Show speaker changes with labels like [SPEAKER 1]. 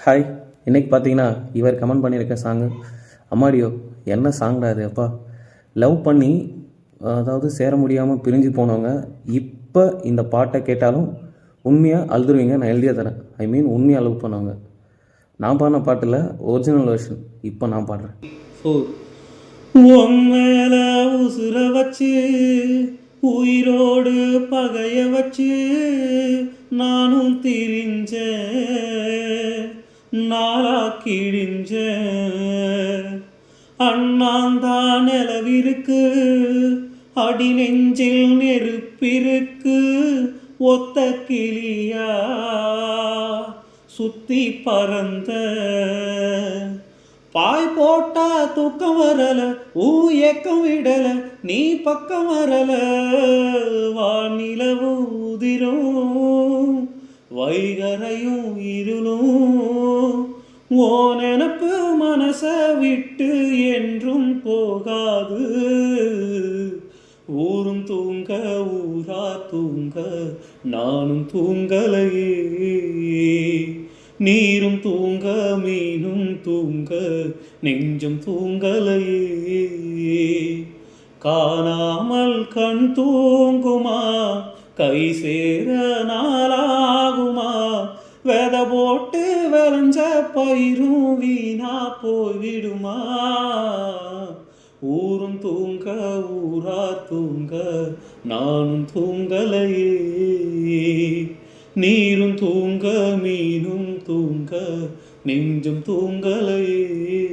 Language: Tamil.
[SPEAKER 1] ஹாய் இன்றைக்கி பார்த்தீங்கன்னா இவர் கமெண்ட் பண்ணியிருக்க சாங்கு அம்மாடியோ என்ன சாங்டா அது அப்பா? லவ் பண்ணி அதாவது சேர முடியாமல் பிரிஞ்சு போனவங்க இப்போ இந்த பாட்டை கேட்டாலும் உண்மையாக அழுதுருவீங்க நான் எழுதிய தரேன். ஐ மீன் உண்மையாக லவ் பண்ணவங்க. நான் பாடின பாட்டில் ஒரிஜினல் வெர்ஷன் இப்போ நான் பாடுறேன். ஃபோர்
[SPEAKER 2] உன் உசுர வச்சு உயிரோடு பகைய வச்சு நானும் திரிஞ்ச நாளா கிழிஞ்ச அண்ணாந்தான் நிலவிருக்கு அடி நெஞ்சில் நெருப்பிருக்கு ஒத்த கிளியா? சுத்தி பறந்த பாய் போட்டா தூக்கம் வரல ஊ ஏக்கம் விடல நீ பக்கம் வரல. வானிலவு உதிரும் வைகரை ஓ நெனப்பு மனச விட்டு என்றும் போகாது. ஊரும் தூங்க ஊரா தூங்க நானும் தூங்கலையே. நீரும் தூங்க மீனும் தூங்க நெஞ்சம் தூங்கலையே. காணாமல் கண் தூங்குமா? கை சேர நாளா வெத போட்டு விளைஞ்ச பயிரும் வீணா போய்விடுமா? ஊரும் தூங்க ஊரா தூங்க நானும் தூங்கலையே. நீரும் தூங்க மீனும் தூங்க நெஞ்சும் தூங்கலையே.